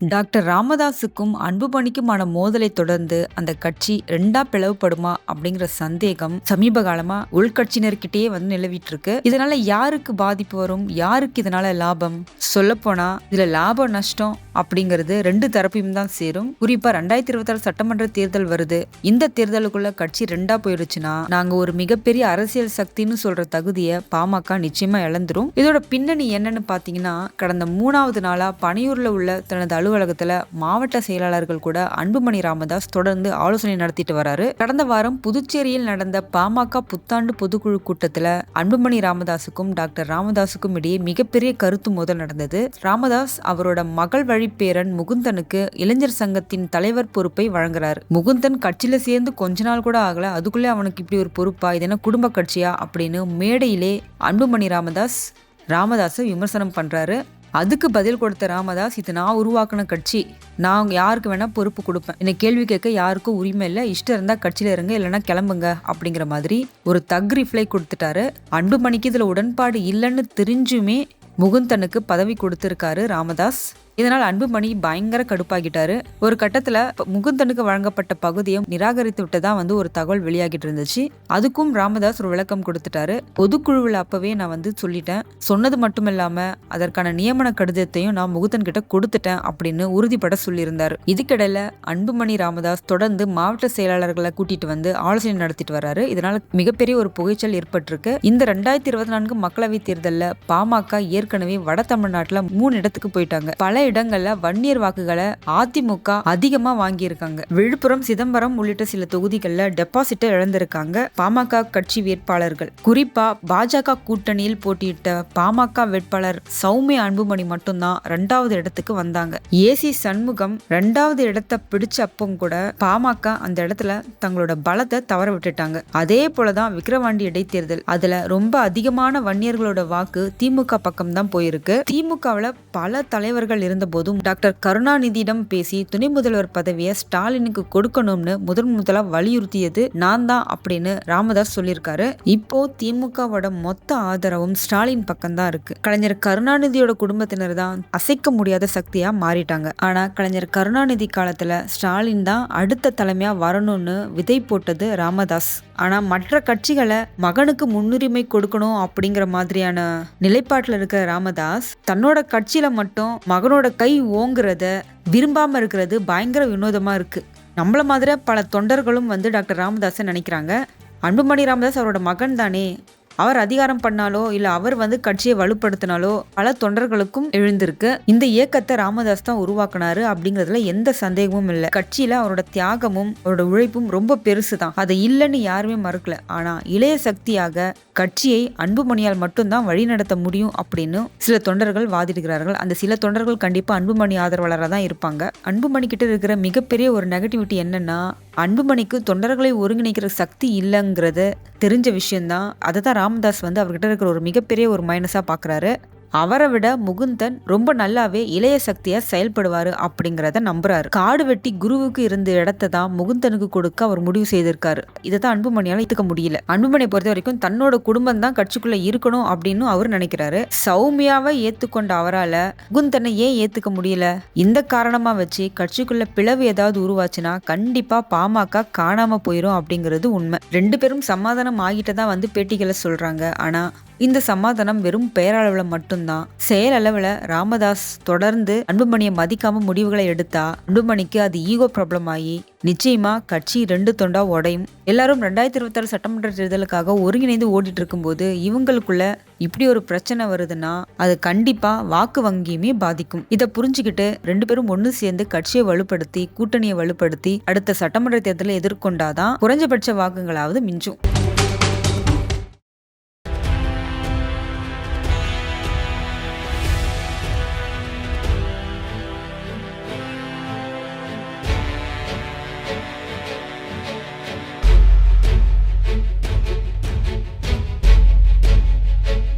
Doctor ராமதாஸுக்கும் அன்புமணிக்குமான மோதலை தொடர்ந்து அந்த கட்சி ரெண்டா பிளவுபடுமா அப்படிங்கிற சந்தேகம் சமீப காலமா உள்கட்சியினர்கிட்டயே வந்து நிலவிட்டு இருக்கு இதனால யாருக்கு பாதிப்பு வரும்? யாருக்கு இதனால லாபம்? சொல்ல போனா இதுல லாபம் நஷ்டம் அப்படிங்கிறது ரெண்டு தரப்பையும் தான் சேரும். குறிப்பா ரெண்டாயிரத்தி இருபத்தி ஆறு சட்டமன்ற தேர்தல் வருது. இந்த தேர்தலுக்குள்ள கட்சி ரெண்டா போயிடுச்சுன்னா நாங்க ஒரு மிகப்பெரிய அரசியல் சக்தின்னு சொல்ற தகுதியை பாமக நிச்சயமா இழந்துரும். இதோட பின்னணி என்னன்னு பாத்தீங்கன்னா கடந்த மூணாவது நாளா பனையூர்ல உள்ள தனது அலுவலகத்துல மாவட்ட செயலாளர்கள் கூட அன்புமணி ராமதாஸ் தொடர்ந்து ஆலோசனை நடத்திட்டு வராரு. கடந்த வாரம் புதுச்சேரியில் நடந்த பாமக புத்தாண்டு பொதுக்குழு கூட்டத்துல அன்புமணி ராமதாஸுக்கும் டாக்டர் ராமதாஸுக்கும் இடையே மிகப்பெரிய கருத்து மோதல் நடந்தது. ராமதாஸ் அவரோட மகள் வழி பேரன் முகுந்தனுக்கு இளைஞர் சங்கத்தின் தலைவர் பொறுப்பை வழங்குறாரு. முகுந்தன் கட்சியில சேர்ந்து கொஞ்ச நாள் கூட ஆகல அதுக்குள்ளே அவனுக்கு இப்படி ஒரு பொறுப்பா இது என்ன குடும்ப கட்சியா அப்படின்னு மேடையிலே அன்புமணி ராமதாஸ் ராமதாஸை விமர்சனம் பண்றாரு. அதுக்கு பதில் கொடுத்த ராமதாஸ் இது நான் உருவாக்கின கட்சி நான் யாருக்கு வேணா பொறுப்பு கொடுப்பேன். என்னை கேள்வி கேட்க யாருக்கும் உரிமை இல்லை இஷ்டம் இருந்தா கட்சியில இருங்க இல்லைன்னா கிளம்புங்க அப்படிங்கிற மாதிரி ஒரு தக் ரிப்ளை கொடுத்துட்டாரு. அன்புமணிக்கு இதுல உடன்பாடு இல்லைன்னு தெரிஞ்சுமே முகுந்தனுக்கு பதவி கொடுத்திருக்காரு ராமதாஸ். இதனால் அன்புமணி பயங்கர கடுப்பாகிட்டாரு. ஒரு கட்டத்துல முகுந்தனுக்கு வழங்கப்பட்ட பகுதியை நிராகரித்து விட்டதா வந்து ஒரு தகவல் வெளியாகிட்டு இருந்துச்சு. அதுக்கும் ராமதாஸ் ஒரு விளக்கம் கொடுத்துட்டாரு. பொதுக்குழுவில் அப்பவே நான் வந்து சொல்லிட்டேன். சொன்னது மட்டும் இல்லாம அதற்கான நியமன கடிதத்தையும் நான் முகுந்தன் கிட்ட கொடுத்துட்டேன் அப்படின்னு உறுதிப்பட சொல்லியிருந்தாரு. இதுக்கிடையில அன்புமணி ராமதாஸ் தொடர்ந்து மாவட்ட செயலாளர்களை கூட்டிட்டு வந்து ஆலோசனை நடத்திட்டு வராரு. இதனால மிகப்பெரிய ஒரு புகைச்சல் ஏற்பட்டிருக்கு. இந்த ரெண்டாயிரத்தி இருபத்தி நான்கு மக்களவை தேர்தலில் பாமக ஏற்கனவே வட தமிழ்நாட்டில் மூணு இடத்துக்கு போயிட்டாங்க. பல இடங்கள்ல வன்னியர் வாக்குகளை அதிமுக அதிகமா வாங்கியிருக்காங்க. விழுப்புரம் சிதம்பரம் உள்ளிட்ட சில தொகுதிகளில் டெபாசிட்டை இழந்திருக்காங்க பாமக கட்சி வேட்பாளர்கள். குறிப்பா பாஜக கூட்டணியில் போட்டியிட்ட பாமக வேட்பாளர் சௌமிய அன்புமணி மட்டும்தான் ரெண்டாவது இடத்துக்கு வந்தாங்க. ஏசி சண்முகம் ரெண்டாவது இடத்தை பிடிச்ச அப்போ கூட பாமக அந்த இடத்துல தங்களோட பலத்தை தவற விட்டுட்டாங்க. அதே போலதான் விக்கிரவாண்டி இடைத்தேர்தல். அதுல ரொம்ப அதிகமான வன்னியர்களோட வாக்கு திமுக பக்கம் தான் போயிருக்கு. திமுகவில் பல தலைவர்கள் இருந்த போதும் டாக்டர் கருணாநிதியிடம் பேசி துணை முதல்வர் பதவியை ஸ்டாலினுக்கு கொடுக்கணும்னு முதன் முதலா வலியுறுத்தியது நான் தான் அப்படின்னு ராமதாஸ் சொல்லியிருக்காரு. இப்போ திமுகவோட மொத்த ஆதரவும் ஸ்டாலின் பக்கம் தான் இருக்கு. கலைஞர் கருணாநிதியோட குடும்பத்தினர் தான் அசைக்க முடியாத சக்தியா மாறிட்டாங்க. ஆனா கலைஞர் கருணாநிதி காலத்துல ஸ்டாலின் தான் அடுத்த தலைமையா வரணும்னு விதை போட்டது ராமதாஸ். ஆனா மற்ற கட்சிகளை மகனுக்கு முன்னுரிமை கொடுக்கணும் அப்படிங்கிற மாதிரியான நிலைப்பாட்டில் இருக்கிற ராமதாஸ் தன்னோட கட்சியில மட்டும் மகனோட கை ஓங்குறத விரும்பாம இருக்கிறது பயங்கர வினோதமா இருக்கு. நம்மள மாதிரி பல தொண்டர்களும் வந்து டாக்டர் ராமதாஸை நினைக்கிறாங்க. அன்புமணி ராமதாஸ் அவரோட மகன் தானே அவர் அதிகாரம் பண்ணாலோ இல்ல அவர் வந்து கட்சியை வலுப்படுத்தினாலோ பல தொண்டர்களுக்கும் எழுந்திருக்கு. இந்த இயக்கத்தை ராமதாஸ் தான் உருவாக்குனாரு அப்படிங்கிறதுல எந்த சந்தேகமும் இல்லை. கட்சியில அவரோட தியாகமும் அவரோட உழைப்பும் ரொம்ப பெருசு தான் அதை இல்லைன்னு யாருமே மறுக்கல. ஆனா இளைய சக்தியாக கட்சியை அன்புமணியால் மட்டும்தான் வழிநடத்த முடியும் அப்படின்னு சில தொண்டர்கள் வாதிடுகிறார்கள். அந்த சில தொண்டர்கள் கண்டிப்பா அன்புமணி ஆதரவாளராக தான் இருப்பாங்க. அன்புமணி கிட்ட இருக்கிற மிகப்பெரிய ஒரு நெகட்டிவிட்டி என்னன்னா அன்புமணிக்கு தொண்டர்களை ஒருங்கிணைக்கிற சக்தி இல்லைங்கிறது தெரிஞ்ச விஷயம்தான். அதை தான் ராமதாஸ் வந்து அவர்கிட்ட இருக்கிற ஒரு மிகப்பெரிய ஒரு மைனஸாக பார்க்குறாரு அவரை விட முகுந்தன் ரொம்ப நல்லாவே இளைய சக்தியா செயல்படுவாரு அப்படிங்கிறத நம்புறாரு. காடு வெட்டி குருவுக்கு இருந்த இடத்தை தான் முகுந்தனுக்கு கொடுக்க அவர் முடிவு செய்திருக்காரு. இதை தான் அன்புமணியால ஏத்துக்க முடியல. அன்புமணியை பொறுத்த வரைக்கும் தன்னோட குடும்பம் தான் கட்சிக்குள்ள இருக்கணும் அப்படின்னு அவர் நினைக்கிறாரு. சௌமியாவை ஏத்துக்கொண்ட அவரால முகுந்தனை ஏன் ஏத்துக்க முடியல? இந்த காரணமா வச்சு கட்சிக்குள்ள பிளவு ஏதாவது உருவாச்சுன்னா கண்டிப்பா பாமக காணாம போயிரும் அப்படிங்கிறது உண்மை. ரெண்டு பேரும் சமாதானம் ஆகிட்டு தான் வந்து பேட்டிகளை சொல்றாங்க. ஆனா இந்த சமாதானம் வெறும் பெயரளவில் மட்டும்தான் செயலளவில் ராமதாஸ் தொடர்ந்து அன்புமணியை மதிக்காம முடிவுகளை எடுத்தா அன்புமணிக்கு அது ஈகோ ப்ராப்ளம் ஆகி நிச்சயமா கட்சி ரெண்டு தொண்டா உடையும். எல்லாரும் ரெண்டாயிரத்தி இருபத்தாறு சட்டமன்ற தேர்தலுக்காக ஒருங்கிணைந்து ஓடிட்டு இருக்கும்போது இவங்களுக்குள்ள இப்படி ஒரு பிரச்சனை வருதுன்னா அது கண்டிப்பா வாக்கு வங்கியுமே பாதிக்கும். இதை புரிஞ்சுக்கிட்டு ரெண்டு பேரும் ஒன்று சேர்ந்து கட்சியை வலுப்படுத்தி கூட்டணியை வலுப்படுத்தி அடுத்த சட்டமன்ற தேர்தலை எதிர்கொண்டாதான் குறைஞ்சபட்ச வாக்குகளாவது மிஞ்சும்.